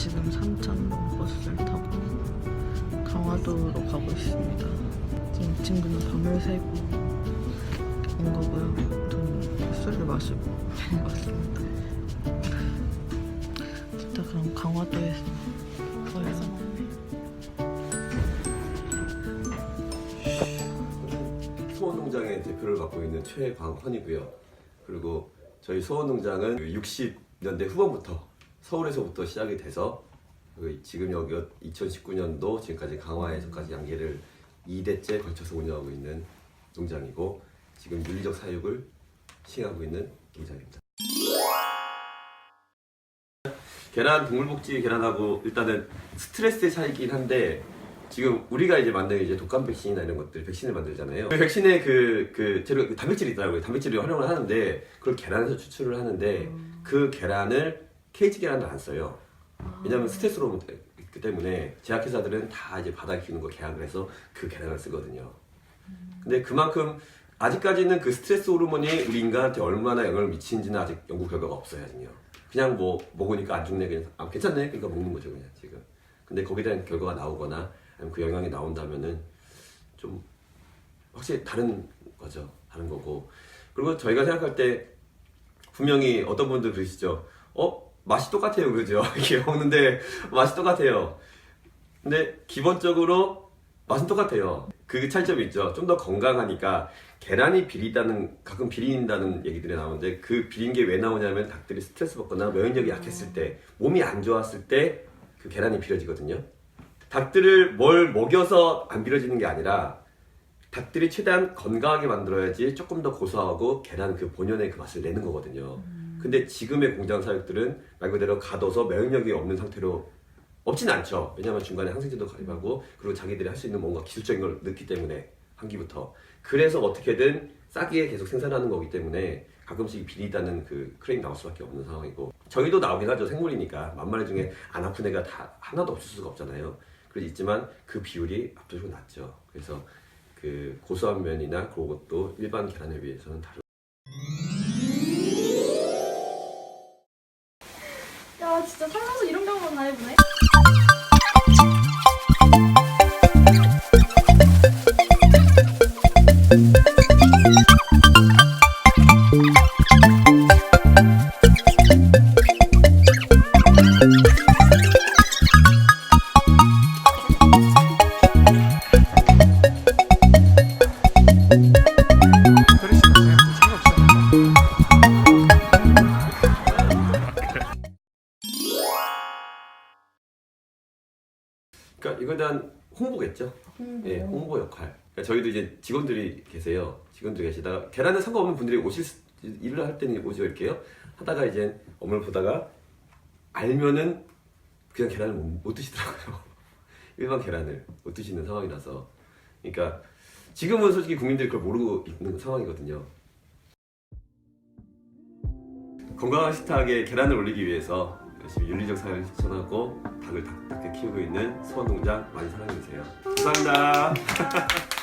지금 삼천동 버스를 타고 강화도로 가고 있습니다. 지금 이 친구는 밤을 새고 온 거고요. 저는 술을 마시고 왔습니다. 진짜 그럼 강화도에서 봐요. 소원농장의 대표를 맡고 있는 최광헌이고요. 그리고 저희 소원농장은 60년대 후반부터 서울에서부터 시작이 돼서 그 지금 여기 2019년도 지금까지 강화에서까지 양계를 2대째 걸쳐서 운영하고 있는 농장이고 지금 윤리적 사육을 시행하고 있는 농장입니다. 계란 동물복지 계란하고 일단은 스트레스의 차이긴 한데 지금 우리가 이제 만든 이제 독감 백신이나 이런 것들 백신을 만들잖아요. 그 백신에 그, 그 재료 그 단백질이 있더라고요. 단백질을 활용을 하는데 그걸 계란에서 추출을 하는데 그 계란을 케이지 계란을 안 써요. 왜냐면 스트레스 호르몬 있기 때문에 제약회사들은 다 이제 바닥에 키우는 거 계약을 해서 그 계란을 쓰거든요. 근데 그만큼 아직까지는 그 스트레스 호르몬이 우리 인간한테 얼마나 영향을 미치는지는 아직 연구 결과가 없어요, 아직요. 그냥 뭐 먹으니까 안 죽네, 그냥 아 괜찮네, 그러니까 먹는 거죠, 그냥 지금. 근데 거기에 대한 결과가 나오거나 아니면 그 영향이 나온다면은 좀 확실히 다른 거죠, 다른 거고. 그리고 저희가 생각할 때 분명히 어떤 분들 그러시죠. 어 맛이 똑같아요, 그죠? 이렇게 먹는데 맛이 똑같아요. 근데 기본적으로 맛은 똑같아요. 그 차이점이 있죠. 좀 더 건강하니까 계란이 비리다는 가끔 비린다는 얘기들이 나오는데 그 비린 게 왜 나오냐면 닭들이 스트레스 받거나 면역력이 약했을 때 몸이 안 좋았을 때 그 계란이 비려지거든요. 닭들을 뭘 먹여서 안 비려지는 게 아니라 닭들이 최대한 건강하게 만들어야지 조금 더 고소하고 계란 그 본연의 그 맛을 내는 거거든요. 근데 지금의 공장 사육들은 말 그대로 가둬서 면역력이 없는 상태로 없진 않죠. 왜냐하면 중간에 항생제도 가입하고 그리고 자기들이 할 수 있는 뭔가 기술적인 걸 넣기 때문에 한기부터 그래서 어떻게든 싸게 계속 생산하는 거기 때문에 가끔씩 비리다는 그 크레임 나올 수밖에 없는 상황이고 저희도 나오긴 하죠 생물이니까 만 마리 중에 안 아픈 애가 다 하나도 없을 수가 없잖아요. 그래서 있지만 그 비율이 압도적으로 낮죠. 그래서 그 고소한 면이나 그런 것도 일반 계란에 비해서는 다르. 그러니까 이거에 대한 홍보겠죠. 예, 홍보 역할. 그러니까 저희도 이제 직원들이 계세요. 직원들이 계시다가 계란에 상관없는 분들이 오실 수- 일을 할 때는 오죠 이렇게요. 하다가 이제 업무를 보다가 알면은 그냥 계란을 못, 못 드시더라고요. 일반 계란을 못 드시는 상황이라서. 그러니까 지금은 솔직히 국민들이 그걸 모르고 있는 상황이거든요. 건강한 식탁에 계란을 올리기 위해서 열심히 윤리적 사회를 실천하고 닭을 닭답게 키우고 있는 수원농장 많이 사랑해주세요. 감사합니다.